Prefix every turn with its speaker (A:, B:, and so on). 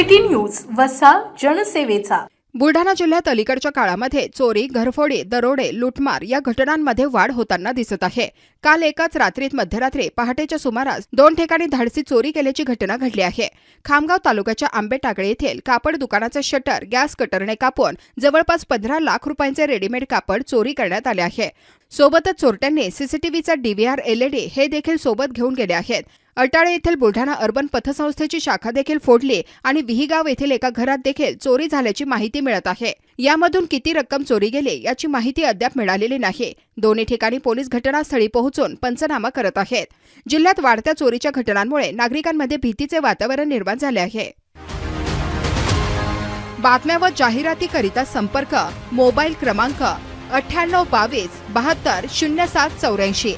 A: News वसा जनसेवेचा.
B: बुलढाणा जिल्ह्यात अलीकडच्या काळामध्ये चोरी घरफोडी दरोडे लुटमार या घटनांमध्ये वाढ होताना दिसत आहे. काल एकाच रात्रीत मध्यरात्री पहाटेच्या सुमारास दोन ठिकाणी धाडसी चोरी केल्याची घटना घडली आहे. खामगाव तालुक्याच्या आंबेटाकळे येथील कापड दुकानाचे शटर गॅस कटरने कापून जवळपास पंधरा लाख रुपयांचे रेडीमेड कापड चोरी करण्यात आले आहे. सोबतच चोरट्यांनी सीसीटीव्हीचा डीव्हीआर एलईडी हे देखील सोबत घेऊन गेले आहेत. अटाळे येथील बुलढाणा अर्बन पथसंस्थेची शाखा देखील फोडली आणि विहीगाव येथील एका घरात देखील चोरी झाल्याची माहिती मिळत आहे. यामधून किती रक्कम चोरी गेली याची माहिती अद्याप मिळालेली नाही. दोन्ही ठिकाणी पोलीस घटनास्थळी पोहोचून पंचनामा करत आहेत. जिल्ह्यात वाढत्या चोरीच्या घटनांमुळे नागरिकांमध्ये भीतीचे वातावरण निर्माण झाले आहे. बातम्या व जाहिरातीकरिता संपर्क मोबाईल क्रमांक अठ्ठ्याण्णव बावीस बहात्तर शून्य सात चौऱ्याऐंशी.